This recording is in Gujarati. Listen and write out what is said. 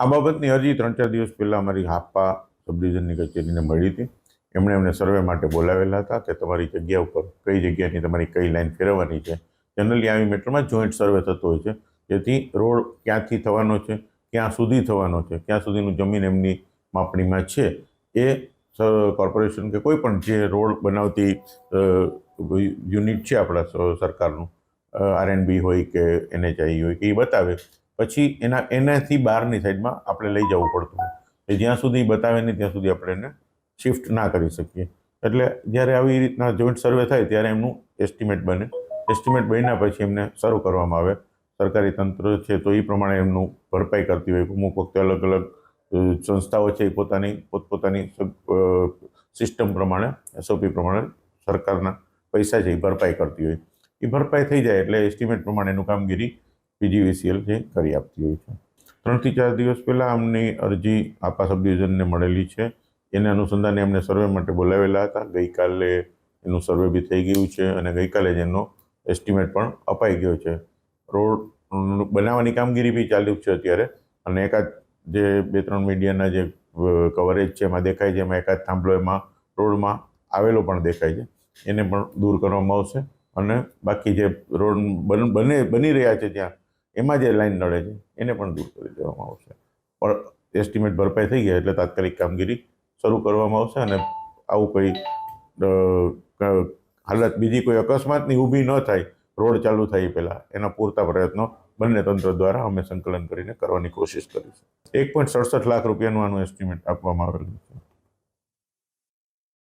આ બાબતની અરજી ત્રણ ચાર દિવસ પહેલાં અમારી હાપા સબ ડિવિઝનની કચેરીને મળી હતી. એમણે અમને સર્વે માટે બોલાવેલા હતા કે તમારી જગ્યા ઉપર કઈ જગ્યાની તમારી કઈ લાઈન ફેરવવાની છે. જનરલી આવી મેટરમાં જોઈન્ટ સર્વે થતો હોય છે. જેથી રોડ ક્યાંથી થવાનો છે, ક્યાં સુધી થવાનો છે, ક્યાં સુધીનું જમીન એમની માપણીમાં છે, એ કોર્પોરેશન કે કોઈ પણ જે રોડ બનાવતી યુનિટ છે આપણા સરકારનું આરએનબી હોય કે એનએચઆઈ હોય કે એ બતાવે. પછી એના, એનાથી બહારની સાઈડમાં આપણે લઈ જવું પડતું એ જ્યાં સુધી બતાવે નહીં, ત્યાં સુધી આપણે એને શિફ્ટ ના કરી શકીએ. એટલે જ્યારે આવી રીતના જોઈન્ટ સર્વે થાય, ત્યારે એમનું એસ્ટિમેટ બને. એસ્ટિમેટ બન્યા પછી એમને શરૂ કરવામાં આવે. સરકારી તંત્ર છે, તો એ પ્રમાણે એમનું ભરપાઈ કરતી હોય. અમુક વખતે અલગ અલગ સંસ્થાઓ છે, એ પોતાની, પોતપોતાની સિસ્ટમ પ્રમાણે એસઓપી પ્રમાણે સરકારના પૈસા છે, એ ભરપાઈ કરતી હોય. એ ભરપાઈ થઈ જાય એટલે એસ્ટિમેટ પ્રમાણેનું કામગીરી પીજીવીસીએલ જે કરી આપતી હોય છે. ત્રણથી ચાર દિવસ પહેલાં અમની અરજી આપા સબ ડિવિઝનને મળેલી છે. એને અનુસંધાને એમને સર્વે માટે બોલાવેલા હતા. ગઈકાલે એનું સર્વે બી થઈ ગયું છે અને ગઈકાલે જ એનો એસ્ટિમેટ પણ અપાઈ ગયો છે. રોડ બનાવવાની કામગીરી બી ચાલુ છે અત્યારે અને એકાદ જે બે ત્રણ મીડિયાના જે કવરેજ છે એમાં દેખાય છે, એમાં એકાદ થાંભલો એમાં રોડમાં આવેલો પણ દેખાય છે. એને પણ દૂર કરવામાં આવશે અને બાકી જે રોડ બન, બને, બની રહ્યા છે ત્યાં એમાં જે લાઈન નડે છે, એને પણ દૂર કરી દેવામાં આવશે. પણ એસ્ટિમેટ ભરપાઈ થઈ ગયા એટલે તાત્કાલિક કામગીરી શરૂ કરવામાં આવશે અને આવું કોઈ હાલત બીજી કોઈ અકસ્માતની ઊભી ન થાય, રોડ ચાલુ થાય પહેલાં, એના પૂરતા પ્રયત્નો બંને તંત્ર દ્વારા અમે સંકલન કરીને કરવાની કોશિશ કરીશું. એક પોઈન્ટ સડસઠ લાખ રૂપિયાનું આનું એસ્ટિમેટ આપવામાં આવેલું